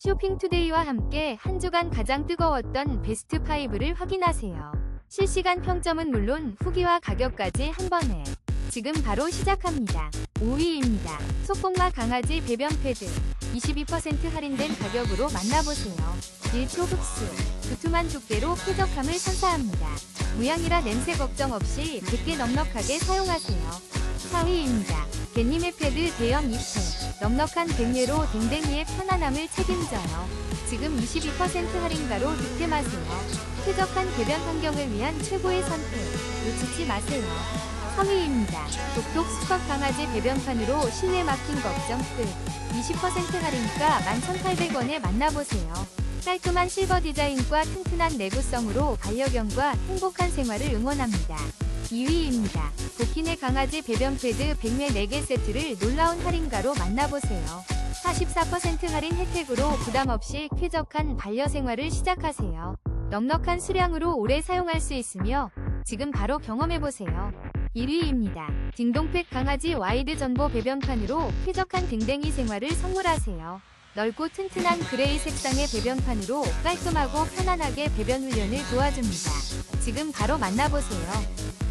쇼핑투데이와 함께 한 주간 가장 뜨거웠던 베스트 5를 확인하세요. 실시간 평점은 물론 후기와 가격까지 한 번에. 지금 바로 시작합니다. 5위입니다. 속공마 강아지 배변 패드. 22% 할인된 가격으로 만나보세요. 1초 흡수. 두툼한 두께로 쾌적함을 선사합니다. 무향이라 냄새 걱정 없이 100개 넉넉하게 사용하세요. 4위입니다. 갯님의 패드 대형 2팩. 넉넉한 백례로 댕댕이의 편안함을 책임져요. 지금 22% 할인가로 득템하세요. 쾌적한 배변 환경을 위한 최고의 선택. 놓치지 마세요. 3위입니다. 독독 수컷 강아지 배변판으로 실내 막힌 걱정 끝. 20% 할인가 11,800원에 만나보세요. 깔끔한 실버 디자인과 튼튼한 내구성으로 반려견과 행복한 생활을 응원합니다. 2위입니다. 도키네 강아지 배변 패드 100매 4개 세트를 놀라운 할인가로 만나보세요. 44% 할인 혜택으로 부담없이 쾌적한 반려생활을 시작하세요. 넉넉한 수량으로 오래 사용할 수 있으며 지금 바로 경험해보세요. 1위입니다. 딩동팩 강아지 와이드 전보 배변판으로 쾌적한 댕댕이 생활을 선물하세요. 넓고 튼튼한 그레이 색상의 배변판으로 깔끔하고 편안하게 배변 훈련을 도와줍니다. 지금 바로 만나보세요.